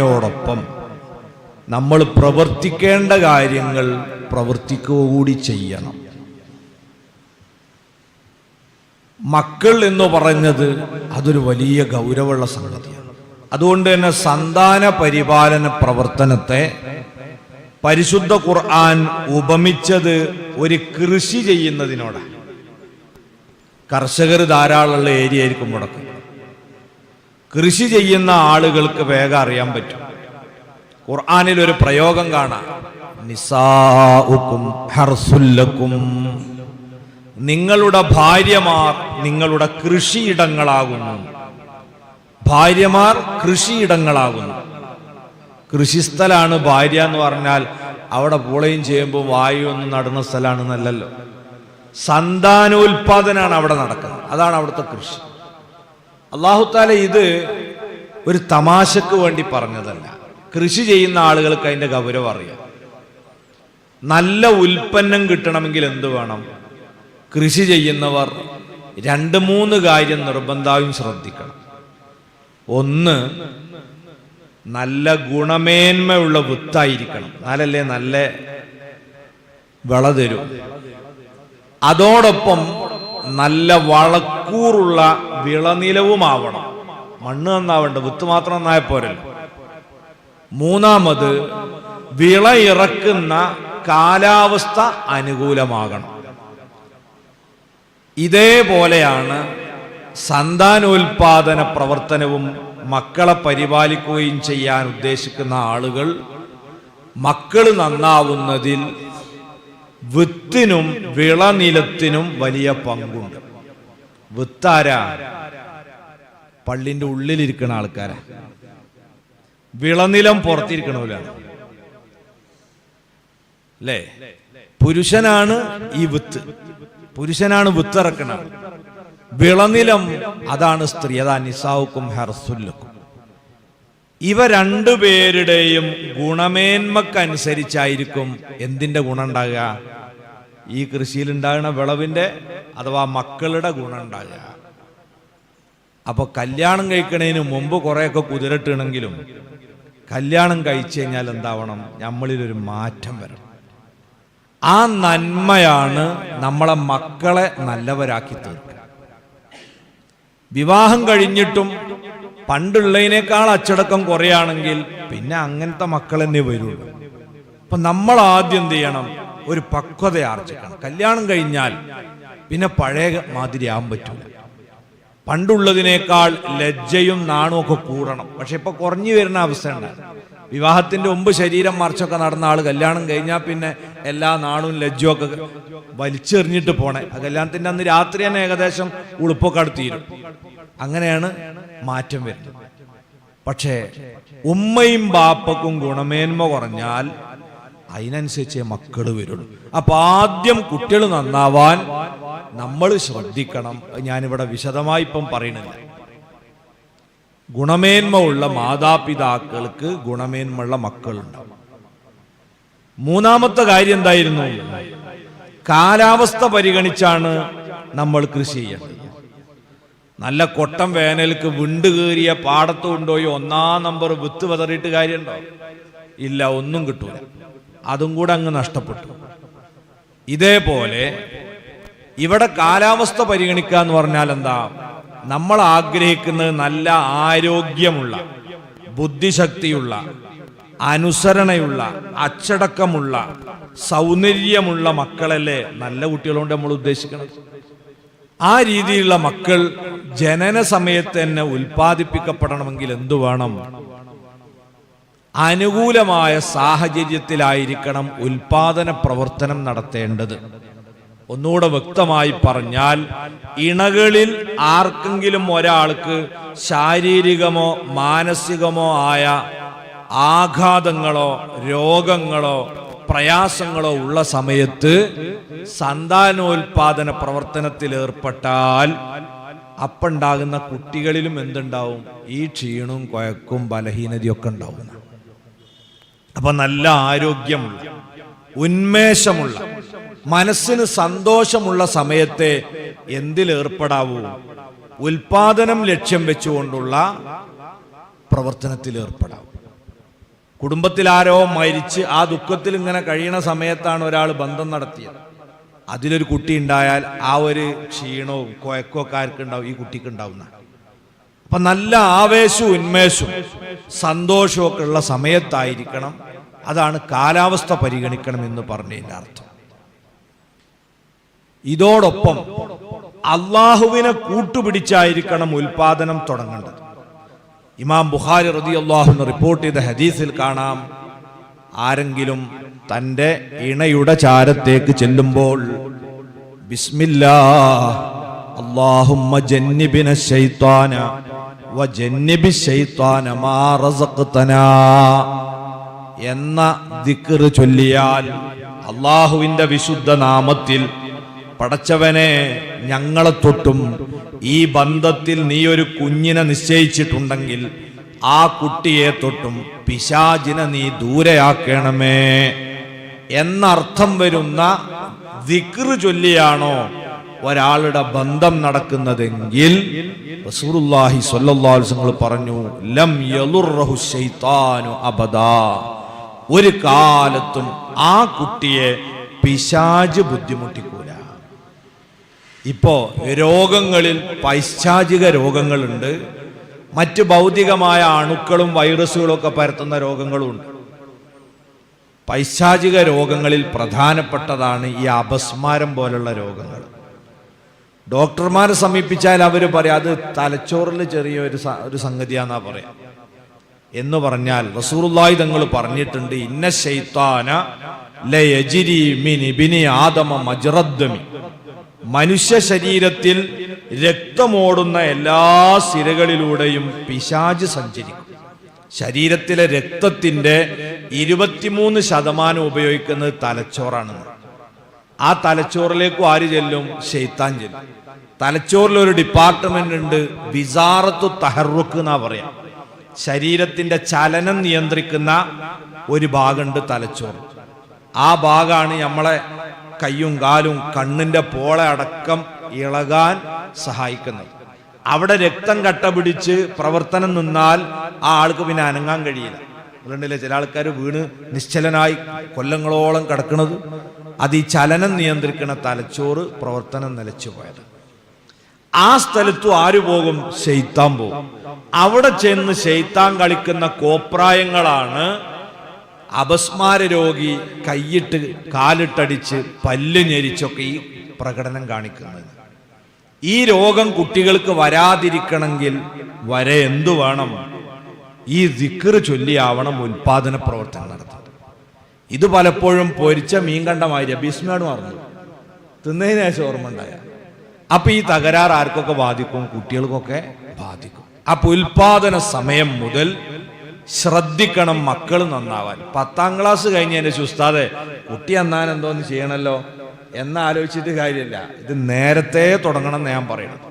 ോടൊപ്പം നമ്മൾ പ്രവർത്തിക്കേണ്ട കാര്യങ്ങൾ പ്രവർത്തിക്കുക കൂടി ചെയ്യണം. മക്കൾ എന്ന് പറഞ്ഞത് അതൊരു വലിയ ഗൗരവമുള്ള സംഗതിയാണ്. അതുകൊണ്ട് തന്നെ സന്താന പരിപാലന പ്രവർത്തനത്തെ പരിശുദ്ധ ഖുർആൻ ഉപമിച്ചത് ഒരു കൃഷി ചെയ്യുന്നതിനോടാണ്. കർഷകർ ധാരാളമുള്ള ഏരിയ ആയിരിക്കും മുടക്ക്. കൃഷി ചെയ്യുന്ന ആളുകൾക്ക് വേഗം അറിയാൻ പറ്റും. ഖുർആാനിൽ ഒരു പ്രയോഗം കാണാം. നിസാഉക്കും നിങ്ങളുടെ ഭാര്യമാർ നിങ്ങളുടെ കൃഷിയിടങ്ങളാകുന്നു. ഭാര്യമാർ കൃഷിയിടങ്ങളാകുന്നു. കൃഷിസ്ഥലാണ് ഭാര്യ എന്ന് പറഞ്ഞാൽ അവിടെ പൂളയും ചെയ്യുമ്പോൾ വായു ഒന്നും നടന്ന സ്ഥലമാണെന്നല്ലല്ലോ. സന്താനോൽപാദനാണ് അവിടെ നടക്കുന്നത്. അതാണ് അവിടുത്തെ കൃഷി. അള്ളാഹുത്താല ഇത് ഒരു തമാശക്ക് വേണ്ടി പറഞ്ഞതല്ല. കൃഷി ചെയ്യുന്ന ആളുകൾക്ക് അതിന്റെ ഗൗരവം അറിയാം. നല്ല ഉൽപ്പന്നം കിട്ടണമെങ്കിൽ എന്ത് വേണം? കൃഷി ചെയ്യുന്നവർ രണ്ട് മൂന്ന് കാര്യം നിർബന്ധമായും ശ്രദ്ധിക്കണം. ഒന്ന് നല്ല ഗുണമേന്മയുള്ള വിത്തായിരിക്കണം. എന്നാലല്ലേ നല്ല വിള തരും. അതോടൊപ്പം നല്ല വളക്കൂറുള്ള വിളനിലവുമാവണം. മണ്ണ് നന്നാവേണ്ട വിത്ത് മാത്രം നന്നായ പോരല്ലോ. മൂന്നാമത് വിള ഇറക്കുന്ന കാലാവസ്ഥ അനുകൂലമാകണം. ഇതേപോലെയാണ് സന്താനോൽപാദന പ്രവർത്തനവും മക്കളെ പരിപാലിക്കുകയും ചെയ്യാൻ ഉദ്ദേശിക്കുന്ന ആളുകൾ മക്കൾ നന്നാവുന്നതിൽ വിത്തിനും വിളനിലത്തിനും വലിയ പങ്കുണ്ട്. വിത്താരാ? പള്ളിന്റെ ഉള്ളിലിരിക്കുന്ന ആൾക്കാരാ. വിളനിലം പുറത്തിരിക്കണവരാണ് അല്ലേ പുരുഷനാണ് ഈ വിത്ത്. പുരുഷനാണ് വിത്തിറക്കണ. വിളനിലം അതാണ് സ്ത്രീ അതാ നിസാവുക്കും ഹർസുല്ലക്കും. ഇവ രണ്ടുപേരുടെയും ഗുണമേന്മക്കനുസരിച്ചായിരിക്കും എന്തിന്റെ ഗുണം ഉണ്ടാകുക? ഈ കൃഷിയിൽ ഉണ്ടാകുന്ന വിളവിന്റെ അഥവാ മക്കളുടെ ഗുണം ഉണ്ടാകുക അപ്പൊ കല്യാണം കഴിക്കണതിന് മുമ്പ് കുറെയൊക്കെ കുതിരട്ടിണെങ്കിലും കല്യാണം കഴിച്ചു കഴിഞ്ഞാൽ എന്താവണം? നമ്മളിൽ ഒരു മാറ്റം വരണം. ആ നന്മയാണ് നമ്മളെ മക്കളെ നല്ലവരാക്കി തീർക്കുക. വിവാഹം കഴിഞ്ഞിട്ടും പണ്ടുള്ളതിനേക്കാൾ അച്ചടക്കം കുറയാണെങ്കിൽ പിന്നെ അങ്ങനത്തെ മക്കൾ വരുള്ളൂ. അപ്പൊ നമ്മൾ ആദ്യം എന്ത് ചെയ്യണം? ഒരു പക്വത ആർജിക്കണം കല്യാണം കഴിഞ്ഞാൽ പിന്നെ പഴയ മാതിരി ആവാൻ പറ്റൂല. പണ്ടുള്ളതിനേക്കാൾ ലജ്ജയും നാണും ഒക്കെ കൂടണം. പക്ഷെ ഇപ്പൊ കുറഞ്ഞു വരുന്ന അവസ്ഥയാണ് വിവാഹത്തിന്റെ മുമ്പ് ശരീരം മറിച്ചൊക്കെ നടന്ന ആൾ കല്യാണം കഴിഞ്ഞാൽ പിന്നെ എല്ലാ നാണും ലജ്ജയും ഒക്കെ വലിച്ചെറിഞ്ഞിട്ട് പോണേ. ആ കല്യാണത്തിന്റെ അന്ന് രാത്രി തന്നെ ഏകദേശം ഉളുപ്പൊക്കെ അടുത്തീരും അങ്ങനെയാണ് മാറ്റം വരുന്നത്. പക്ഷേ ഉമ്മയും ബാപ്പക്കും ഗുണമേന്മ കുറഞ്ഞാൽ അതിനനുസരിച്ചേ മക്കൾ വരുള്ളൂ. അപ്പൊ ആദ്യം കുട്ടികൾ നന്നാവാൻ നമ്മൾ ശ്രദ്ധിക്കണം. ഞാനിവിടെ വിശദമായി ഇപ്പം പറയണില്ല ഗുണമേന്മ ഉള്ള മാതാപിതാക്കൾക്ക് ഗുണമേന്മയുള്ള മക്കളുണ്ടാവും. മൂന്നാമത്തെ കാര്യം എന്തായിരുന്നു? കാലാവസ്ഥ പരിഗണിച്ചാണ് നമ്മൾ കൃഷി ചെയ്യേണ്ടത്. നല്ല കൊട്ടം വേനൽക്ക് വിണ്ട് കയറിയ പാടത്ത് കൊണ്ടുപോയി ഒന്നാം നമ്പർ വിത്ത് വിതറിയിട്ട് കാര്യമുണ്ടോ? ഇല്ല ഒന്നും കിട്ടൂല. അതും കൂടെ അങ്ങ് നഷ്ടപ്പെട്ടു. ഇതേപോലെ ഇവിടെ കാലാവസ്ഥ പരിഗണിക്കുക എന്ന് പറഞ്ഞാൽ എന്താ? നമ്മൾ ആഗ്രഹിക്കുന്നത് നല്ല ആരോഗ്യമുള്ള ബുദ്ധിശക്തിയുള്ള അനുസരണയുള്ള അച്ചടക്കമുള്ള സൗന്ദര്യമുള്ള മക്കളല്ലേ നല്ല കുട്ടികളുണ്ട് നമ്മൾ ഉദ്ദേശിക്കണം ആ രീതിയിലുള്ള മക്കൾ ജനന സമയത്ത് തന്നെ ഉൽപ്പാദിപ്പിക്കപ്പെടണമെങ്കിൽ എന്തു വേണം? അനുകൂലമായ സാഹചര്യത്തിലായിരിക്കണം ഉൽപാദന പ്രവർത്തനം നടത്തേണ്ടത്. ഒന്നുകൂടെ വ്യക്തമായി പറഞ്ഞാൽ ഇണകളിൽ ആർക്കെങ്കിലും ഒരാൾക്ക് ശാരീരികമോ മാനസികമോ ആയ ആഘാതങ്ങളോ രോഗങ്ങളോ പ്രയാസങ്ങളോ ഉള്ള സമയത്ത് സന്താനോൽപാദന പ്രവർത്തനത്തിൽ ഏർപ്പെട്ടാൽ അപ്പുണ്ടാകുന്ന കുട്ടികളിലും എന്തുണ്ടാവും? ഈ ക്ഷീണവും കുഴക്കും ബലഹീനതയൊക്കെ ഉണ്ടാവും അപ്പൊ നല്ല ആരോഗ്യമുള്ള ഉന്മേഷമുള്ള മനസ്സിന് സന്തോഷമുള്ള സമയത്തെ എന്തിലേർപ്പെടാവൂ ഉൽപാദനം ലക്ഷ്യം വെച്ചുകൊണ്ടുള്ള പ്രവർത്തനത്തിൽ ഏർപ്പെടാവും. കുടുംബത്തിൽ ആരോ മരിച്ച് ആ ദുഃഖത്തിൽ ഇങ്ങനെ കഴിയണ സമയത്താണ് ഒരാൾ ബന്ധം നടത്തിയത്. അതിലൊരു കുട്ടി ഉണ്ടായാൽ ആ ഒരു ക്ഷീണവും ആർക്കുണ്ടാവും? ഈ കുട്ടിക്ക് ഉണ്ടാവുന്ന അപ്പൊ നല്ല ആവേശവും ഉന്മേഷവും സന്തോഷവും ഒക്കെ ഉള്ള സമയത്തായിരിക്കണം അതാണ് കാലാവസ്ഥ പരിഗണിക്കണം എന്ന് പറഞ്ഞതിന്റെ അർത്ഥം. ഇതോടൊപ്പം അള്ളാഹുവിനെ കൂട്ടുപിടിച്ചായിരിക്കണം ഉൽപാദനം തുടങ്ങേണ്ടത്. ഇമാം ബുഖാരി റതി അള്ളാഹുന്ന് റിപ്പോർട്ട് ചെയ്ത ഹദീസിൽ കാണാം ആരെങ്കിലും തന്റെ ഇണയുടെ ചാരത്തേക്ക് ചെല്ലുമ്പോൾ ബിസ്മില്ലാ ജന്നിബിന വ ജന്നിബി ശൈത്താന മാ റസഖ്തനാ. എന്ന ദിക്ർ ചൊല്ലിയാൽ അള്ളാഹുവിന്റെ വിശുദ്ധ നാമത്തിൽ പടച്ചവനെ ഞങ്ങളെ തൊട്ടും ഈ ബന്ധത്തിൽ നീ ഒരു കുഞ്ഞിനെ നിശ്ചയിച്ചിട്ടുണ്ടെങ്കിൽ ആ കുട്ടിയെ തൊട്ടും പിശാചിനെ നീ ദൂരെയാക്കണമേ എന്നർത്ഥം വരുന്ന ദിക്ർ ചൊല്ലിയാണോ ഒരാളുടെ ബന്ധം നടക്കുന്നതെങ്കിൽ സ്വല്ലല്ലാഹു അലൈഹി വസല്ലം പറഞ്ഞു ലം ശൈത്താനു അബദാ. ഒരു കാലത്തും ആ കുട്ടിയെ പിശാജ് ബുദ്ധിമുട്ടിക്കൂല. ഇപ്പോ രോഗങ്ങളിൽ പൈശാചിക രോഗങ്ങളുണ്ട്. മറ്റ് ഭൗതികമായ അണുക്കളും വൈറസുകളും ഒക്കെ പരത്തുന്ന രോഗങ്ങളുമുണ്ട് പൈശാചിക രോഗങ്ങളിൽ പ്രധാനപ്പെട്ടതാണ് ഈ അപസ്മാരം പോലുള്ള രോഗങ്ങൾ. ഡോക്ടർമാരെ സമീപിച്ചാൽ അവർ പറയാം അത് തലച്ചോറിൽ ചെറിയ ഒരു ഒരു സംഗതിയാന്നാ പറയാം. എന്ന് പറഞ്ഞാൽ റസൂറുല്ലായി തങ്ങൾ പറഞ്ഞിട്ടുണ്ട് ഇന്ന ശൈത്താന ആദമ മജ്റദ്ദമി. മനുഷ്യ ശരീരത്തിൽ രക്തമോടുന്ന എല്ലാ സിരകളിലൂടെയും പിശാജ് സഞ്ചരിക്കും. ശരീരത്തിലെ രക്തത്തിന്റെ ഇരുപത്തിമൂന്ന് ശതമാനം ഉപയോഗിക്കുന്നത് തലച്ചോറാണെന്ന്. ആ തലച്ചോറിലേക്കും ആര് ചെല്ലും? ഷെയ്ത്താൻ ചെല്ലും. തലച്ചോറിൽ ഒരു ഡിപ്പാർട്ട്മെന്റ് ഉണ്ട് വിസാറത്തു തഹറുക്ക് എന്നാ പറയാം. ശരീരത്തിന്റെ ചലനം നിയന്ത്രിക്കുന്ന ഒരു ഭാഗമുണ്ട് തലച്ചോറ്. ആ ഭാഗമാണ് നമ്മളെ കയ്യും കാലും കണ്ണിന്റെ പോളെ അടക്കം ഇളകാൻ സഹായിക്കുന്നത്. അവിടെ രക്തം കട്ട പിടിച്ച് പ്രവർത്തനം നിന്നാൽ ആ ആൾക്ക് പിന്നെ അനങ്ങാൻ കഴിയില്ല. അതുകൊണ്ടല്ലേ ചില ആൾക്കാർ വീണ് നിശ്ചലനായി കൊല്ലങ്ങളോളം കിടക്കുന്നത്. അത് ഈ ചലനം നിയന്ത്രിക്കുന്ന തലച്ചോറ് പ്രവർത്തനം നിലച്ചു പോയത് ആ സ്ഥലത്തും ആര് പോകും? ശൈത്താൻ പോകും. അവിടെ ചെന്ന് ശൈത്താൻ കളിക്കുന്ന കോപ്രായങ്ങളാണ് അപസ്മാര രോഗി കൈയിട്ട് കാലിട്ടടിച്ച് പല്ല് ഞെരിച്ചൊക്കെ ഈ പ്രകടനം കാണിക്കുന്നത്. ഈ രോഗം കുട്ടികൾക്ക് വരാതിരിക്കണമെങ്കിൽ വരെ എന്തു വേണം? ഈ ദിക്കറ് ചൊല്ലിയാവണം ഉൽപാദന പ്രവർത്തനം നടത്തുന്നത് ഇത് പലപ്പോഴും പൊരിച്ച മീൻ കണ്ടമാതിരി പറഞ്ഞു. മറന്നു തിന്നതിന് ഓർമ്മ ഉണ്ടായ. അപ്പൊ ഈ തകരാർ ആർക്കൊക്കെ ബാധിക്കും? കുട്ടികൾക്കൊക്കെ ബാധിക്കും. അപ്പൊ ഉൽപാദന സമയം മുതൽ ശ്രദ്ധിക്കണം മക്കൾ നന്നാവാൻ. പത്താം ക്ലാസ് കഴിഞ്ഞ കഴിഞ്ഞതിന്റെ ഉസ്താദെ കുട്ടി എന്നാൽ എന്തോന്ന് ചെയ്യണല്ലോ? എന്നാലോചിച്ചിട്ട് കാര്യമില്ല. ഇത് നേരത്തെ തുടങ്ങണം എന്ന് ഞാൻ പറയണം